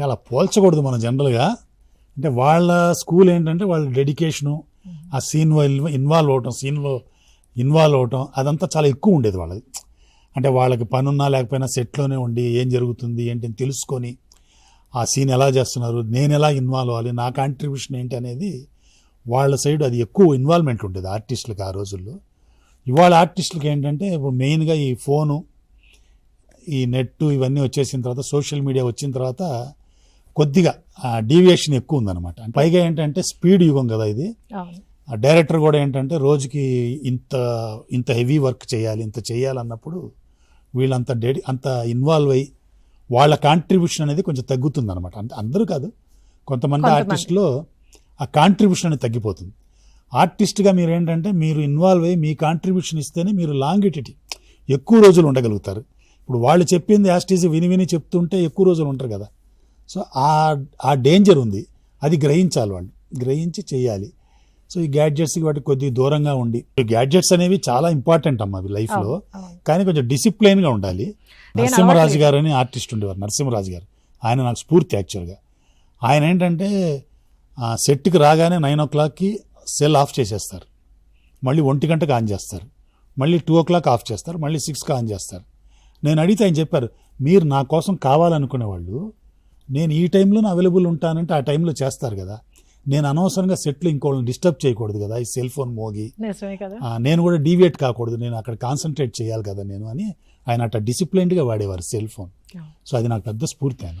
అంటే అలా పోల్చకూడదు మనం జనరల్గా. అంటే వాళ్ళ స్కూల్ ఏంటంటే వాళ్ళ డెడికేషను ఆ సీన్ ఇన్వాల్వ్ అవటం సీన్లో ఇన్వాల్వ్ అవటం అదంతా చాలా ఎక్కువ ఉండేది వాళ్ళది. అంటే వాళ్ళకి పనున్నా లేకపోయినా సెట్లోనే ఉండి ఏం జరుగుతుంది ఏంటి అని తెలుసుకొని ఆ సీన్ ఎలా చేస్తున్నారు నేను ఎలా ఇన్వాల్వ్ అవ్వాలి నా కాంట్రిబ్యూషన్ ఏంటి అనేది వాళ్ళ సైడ్ అది ఎక్కువ ఇన్వాల్వ్మెంట్ ఉండేది ఆర్టిస్టులకి ఆ రోజుల్లో. ఇవాళ ఆర్టిస్టులకి ఏంటంటే ఇప్పుడు మెయిన్గా ఈ ఫోను ఈ నెట్ ఇవన్నీ వచ్చేసిన తర్వాత సోషల్ మీడియా వచ్చిన తర్వాత కొద్దిగా డీవియేషన్ ఎక్కువ ఉందన్నమాట పైగా ఏంటంటే స్పీడ్ యుగం కదా ఇది. ఆ డైరెక్టర్ కూడా ఏంటంటే రోజుకి ఇంత ఇంత హెవీ వర్క్ చేయాలి ఇంత చేయాలన్నప్పుడు వీళ్ళంత డెడి అంత ఇన్వాల్వ్ అయ్యి వాళ్ళ కాంట్రిబ్యూషన్ అనేది కొంచెం తగ్గుతుంది అనమాట అంటే అందరూ కాదు కొంతమంది కొంతమంది. ఆర్టిస్టులో ఆ కాంట్రిబ్యూషన్ అనేది తగ్గిపోతుంది. ఆర్టిస్ట్గా మీరు ఏంటంటే మీరు ఇన్వాల్వ్ అయ్యి మీ కాంట్రిబ్యూషన్ ఇస్తేనే మీరు లాంగిటిటీ ఎక్కువ రోజులు ఉండగలుగుతారు. ఇప్పుడు వాళ్ళు చెప్పింది యాస్టీజ్ విని విని చెప్తుంటే ఎక్కువ రోజులు ఉంటారు కదా. సో ఆ ఆ డేంజర్ ఉంది. అది గ్రహించాలి వాళ్ళు గ్రహించి చేయాలి. సో ఈ గ్యాడ్జెట్స్కి వాటికి కొద్దిగా దూరంగా ఉండి గ్యాడ్జెట్స్ అనేవి చాలా ఇంపార్టెంట్ అమ్మా అవి లైఫ్లో. కానీ కొంచెం డిసిప్లైన్గా ఉండాలి. నరసింహరాజు గారు అని ఆర్టిస్ట్ ఉండేవారు నరసింహరాజు గారు. ఆయన నాకు స్ఫూర్తి యాక్చువల్గా ఆయన ఏంటంటే ఆ సెట్కి రాగానే నైన్ ఓ క్లాక్కి సెల్ ఆఫ్ చేసేస్తారు. మళ్ళీ ఒంటి గంటకు ఆన్ చేస్తారు. మళ్ళీ టూ ఓ క్లాక్ ఆఫ్ చేస్తారు. మళ్ళీ సిక్స్కి ఆన్ చేస్తారు. నేను అడిగితే ఆయన చెప్పారు మీరు నా కోసం కావాలనుకునే వాళ్ళు నేను ఈ టైంలో అవైలబుల్ ఉంటానంటే ఆ టైంలో చేస్తారు కదా. నేను అనవసరంగా సెట్లు ఇంకోళ్ళని డిస్టర్బ్ చేయకూడదు కదా ఈ సెల్ ఫోన్ మోగి. నేను కూడా డీవియేట్ కాకూడదు నేను అక్కడ కాన్సన్ట్రేట్ చేయాలి కదా నేను అని ఆయన అట్లా డిసిప్లైన్డ్గా వాడేవారు సెల్ ఫోన్. సో అది నాకు పెద్ద స్ఫూర్తి ఆయన.